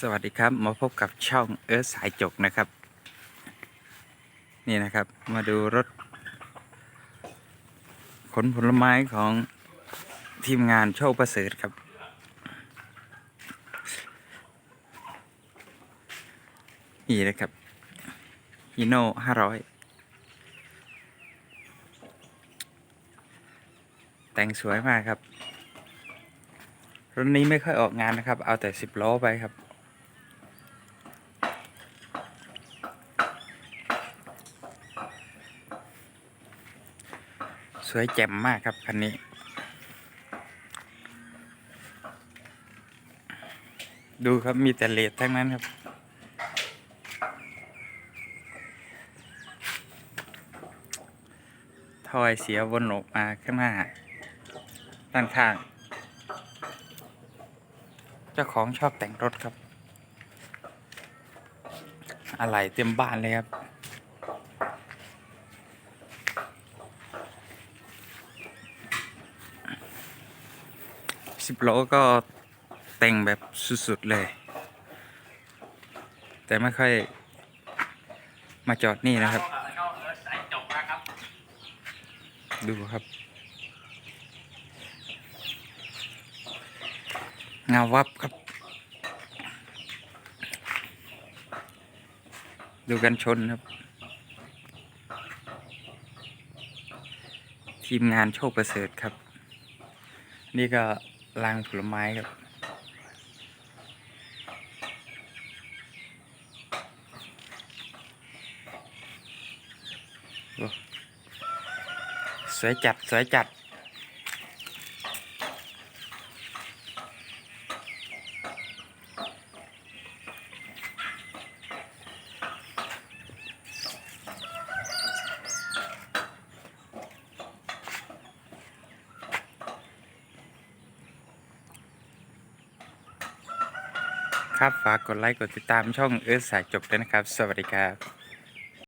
สวัสดีครับ มาพบกับช่องเอิร์ธสายจกนะครับ นี่นะครับ มาดูรถ ขนผลไม้ของทีมงานโชคประเสริฐครับ นี่นะครับฮีโน่ห้าร้อยแต่งสวยมากครับรถนี้ไม่ค่อยออกงานนะครับ เอาแต่สิบล้อไปครับ สวยแจ่มมากครับคันนี้ ดูครับมีแต่เลดทั้งนั้นครับ ทอยเสียวนออกมาข้างหน้าด้านข้าง เจ้าของชอบแต่งรถครับ อะไรเต็มบ้านเลยครับ สิบโลก็แต่งแบบสุด ๆ เลย แต่ไม่ค่อยมาจอดนี่นะครับ ดูครับ เงาวับครับ ดูกันชนครับ ทีมงานโชคประเสริฐครับ นี่ก็ ลางผลไม้ครับ สวยจัด สวยจัด ครับฝากกดไลค์กดติดตามช่องเอิร์ธสายจบด้วยนะครับ สวัสดีครับ